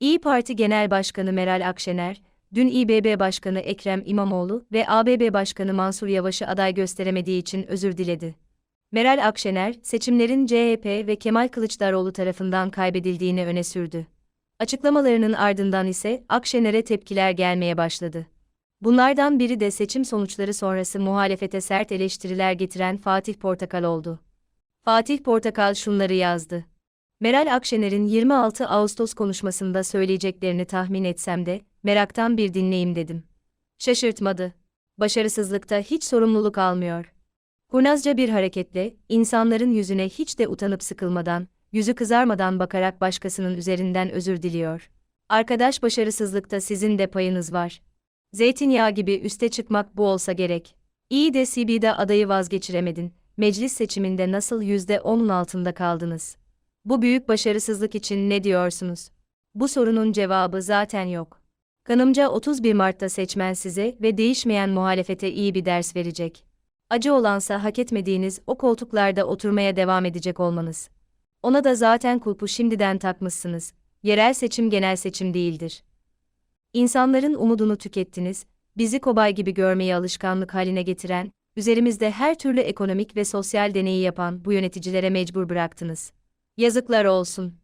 İyi Parti Genel Başkanı Meral Akşener, dün İBB Başkanı Ekrem İmamoğlu ve ABB Başkanı Mansur Yavaş'ı aday gösteremediği için özür diledi. Meral Akşener, seçimlerin CHP ve Kemal Kılıçdaroğlu tarafından kaybedildiğini öne sürdü. Açıklamalarının ardından ise Akşener'e tepkiler gelmeye başladı. Bunlardan biri de seçim sonuçları sonrası muhalefete sert eleştiriler getiren Fatih Portakal oldu. Fatih Portakal şunları yazdı. Meral Akşener'in 26 Ağustos konuşmasında söyleyeceklerini tahmin etsem de, meraktan bir dinleyeyim dedim. Şaşırtmadı. Başarısızlıkta hiç sorumluluk almıyor. Kurnazca bir hareketle, insanların yüzüne hiç de utanıp sıkılmadan, yüzü kızarmadan bakarak başkasının üzerinden özür diliyor. Arkadaş başarısızlıkta sizin de payınız var. Zeytinyağı gibi üste çıkmak bu olsa gerek. İyi de CB'de adayı vazgeçiremedin, meclis seçiminde nasıl %10'un altında kaldınız? Bu büyük başarısızlık için ne diyorsunuz? Bu sorunun cevabı zaten yok. Kanımca 31 Mart'ta seçmen size ve değişmeyen muhalefete iyi bir ders verecek. Acı olansa hak etmediğiniz o koltuklarda oturmaya devam edecek olmanız. Ona da zaten kulpu şimdiden takmışsınız. Yerel seçim genel seçim değildir. İnsanların umudunu tükettiniz, bizi kobay gibi görmeyi alışkanlık haline getiren, üzerimizde her türlü ekonomik ve sosyal deneyi yapan bu yöneticilere mecbur bıraktınız. Yazıklar olsun.